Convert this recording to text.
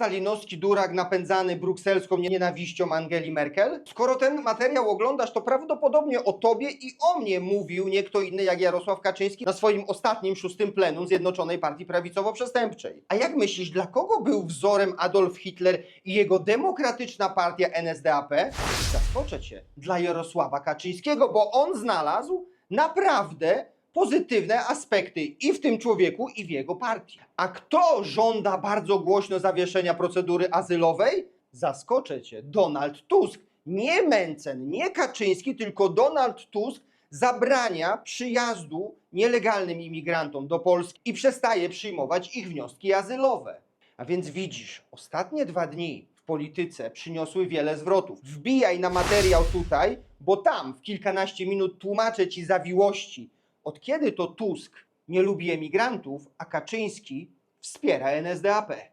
stalinowski durak napędzany brukselską nienawiścią Angeli Merkel? Skoro ten materiał oglądasz, to prawdopodobnie o tobie i o mnie mówił nie kto inny jak Jarosław Kaczyński na swoim ostatnim szóstym plenum Zjednoczonej Partii Prawicowo-Przestępczej. A jak myślisz, dla kogo był wzorem Adolf Hitler i jego demokratyczna partia NSDAP? Zaskoczę cię, dla Jarosława Kaczyńskiego, bo on znalazł naprawdę pozytywne aspekty i w tym człowieku, i w jego partii. A kto żąda bardzo głośno zawieszenia procedury azylowej? Zaskoczę cię, Donald Tusk. Nie Mencen, nie Kaczyński, tylko Donald Tusk zabrania przyjazdu nielegalnym imigrantom do Polski i przestaje przyjmować ich wnioski azylowe. A więc widzisz, ostatnie dwa dni w polityce przyniosły wiele zwrotów. Wbijaj na materiał tutaj, bo tam w kilkanaście minut tłumaczę ci zawiłości. Od kiedy to Tusk nie lubi emigrantów, a Kaczyński wspiera NSDAP?